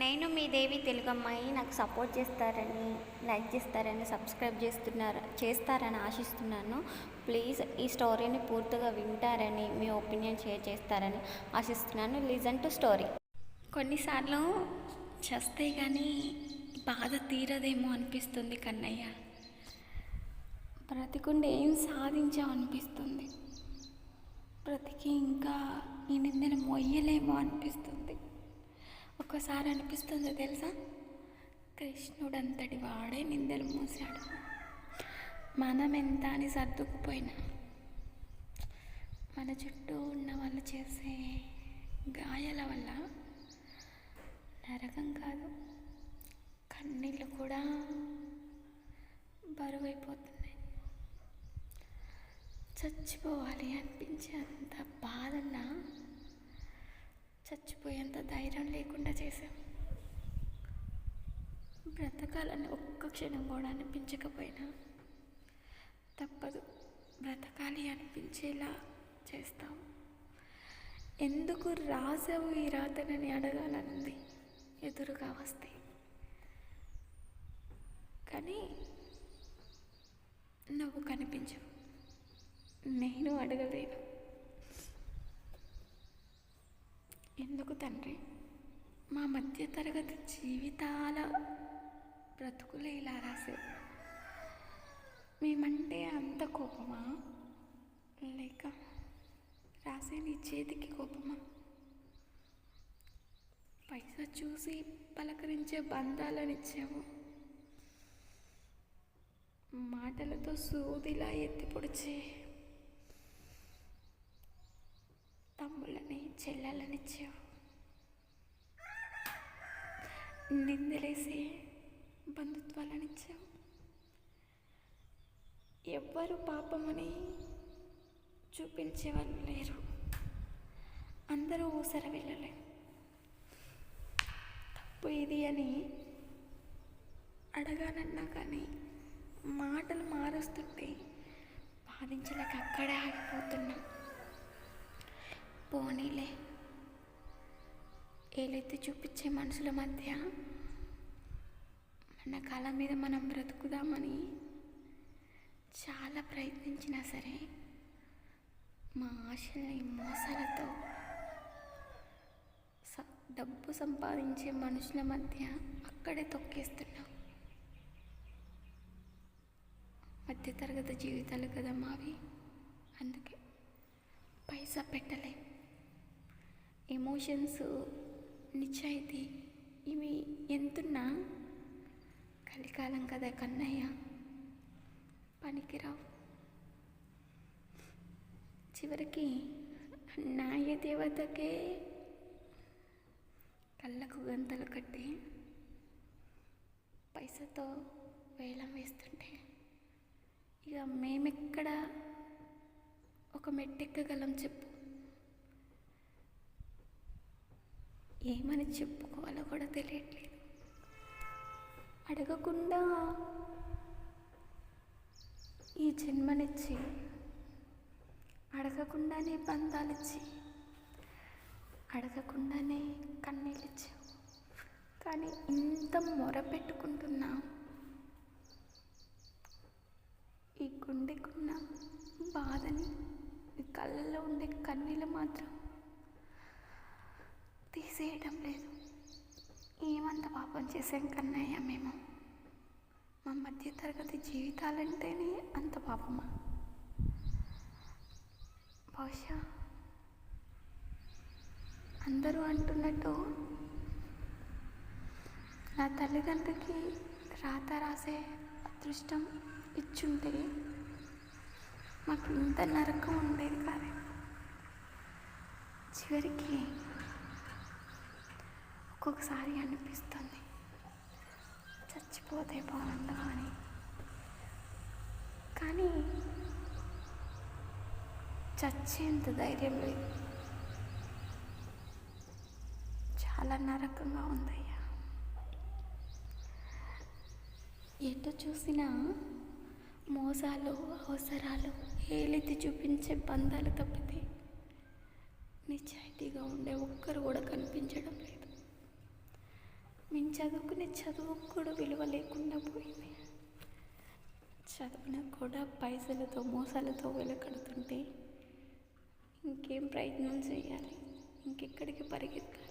నేను మీ దేవి తెలుగు అమ్మాయి నాకు సపోర్ట్ చేస్తారని లైక్ చేస్తారని సబ్స్క్రైబ్ చేస్తున్నారు చేస్తారని ఆశిస్తున్నాను. ప్లీజ్ ఈ స్టోరీని పూర్తిగా వింటారని మీ ఒపీనియన్ షేర్ చేస్తారని ఆశిస్తున్నాను. Listen to story. కొన్నిసార్లు చేస్తే కానీ బాధ తీరదేమో అనిపిస్తుంది కన్నయ్య. బ్రతికుండి ఏం సాధించావు అనిపిస్తుంది. బ్రతికి ఇంకా ఈ నిందను మొయ్యలేమో అనిపిస్తుంది. ఒక్కసారి అనిపిస్తుంది తెలుసా? కృష్ణుడు అంతటి వాడే నిందలు మోసాడు మనం ఎంత అని సర్దుకుపోయినా మన చుట్టూ ఉన్న వాళ్ళు చేసే గాయాల వల్ల నరకం కాదు కన్నీళ్ళు కూడా బరువైపోతున్నాయి. చచ్చిపోవాలి అనిపించే అంత బాధన్నా చచ్చిపోయేంత ధైర్యం లేకుండా చేశాం. బ్రతకాలని ఒక్క క్షణం కూడా అనిపించకపోయినా తప్పదు. బ్రతకాలి అనిపించేలా చేస్తాం. ఎందుకు రాసావు ఈ రాతనని అడగాలనుంది? ఎదురుగా వస్తే. కానీ నువ్వు కనిపించవు. నేను అడగలేను. ఎందుకు తండ్రి? మా మధ్య తరగతి జీవితాల బ్రతుకులే ఇలా రాసేవి మేమంటే అంత కోపమా? లేక రాసే నీ చేతికి కోపమా? పైసా చూసి పలకరించే బంధాలనిచ్చావు మాటలతో సూదిలా ఎత్తి పొడిచే తమ్ముళ్ళని చెల్లెళ్ళనిచ్చావు నిందలేసి బంధుత్వాలనిచ్చావు ఎవ్వరు పాపమని చూపించేవాళ్ళు లేరు. అందరూ ఊసర వెళ్ళలే. తప్పు ఇది అని అడగాలన్నా కానీ మాటలు మారుస్తుంటే బాధించలేక అక్కడే ఆగిపోతున్నాం. పోనీలే. ఏలెత్తి చూపించే మనుషుల మధ్య మన కళ మీద మనం బ్రతుకుదామని చాలా ప్రయత్నించినా సరే మా ఆశల్ని మోసాలతో స డబ్బు సంపాదించే మనుషుల మధ్య అక్కడే తొక్కేస్తున్నాం. మధ్యతరగతి జీవితాలు కదా మావి. అందుకే పైసా పెట్టలేము ఎమోషన్స్ నిశ్చయితీ ఇవి ఎంతున్నా? కలికాలం కదా కన్నయ్య. పనికిరావు. చివరికి న్యాయ దేవతకే కళ్ళకు గంతలు కట్టి పైసతో వేలం వేస్తుంటే ఇక మేమెక్కడ ఒక మెట్టెక్కగలం చెప్పు. ఏమని చెప్పుకోవాలో కూడా తెలియట్లేదు. అడగకుండా ఈ జన్మనిచ్చి అడగకుండానే బంధాలిచ్చి అడగకుండానే కన్నీళ్ళిచ్చావు కానీ ఇంత మొర పెట్టుకుంటున్నా ఈ గుండెకున్న బాధని ఈ కళ్ళల్లో ఉండే కన్నీళ్ళు మాత్రం తీసేయడం లేదు. ఏమంత పాపం చేసాం కన్నయ్య మేము? మా మధ్య తరగతి జీవితాలంటేనే అంత పాపమా? బహుశా అందరూ అంటున్నట్టు నా తల్లిదండ్రులకి రాత రాసే అదృష్టం ఇచ్చుంటే మాకు ఇంత నరకం ఉండేది కాదు. చివరికి ఒక్కొక్కసారి అనిపిస్తుంది. చచ్చిపోతే బాగుండు అని. కానీ చచ్చేంత ధైర్యం లేదు. చాలా నరకంగా ఉందయ్యా. ఎటు చూసినా మోసాలు అవసరాలు ఏలితి చూపించే బంధాలు తప్పితే నిజాయితీగా ఉండే ఒక్కరు కూడా కనిపించడం లేదు. మేము చదువుకునే చదువుకు కూడా విలువ లేకుండా పోయింది. చదువున కూడా పైసలతో మోసాలతో వెలకడుతుంటే ఇంకేం ప్రయత్నం చేయాలి? ఇంకెక్కడికి పరిగెత్తాలి?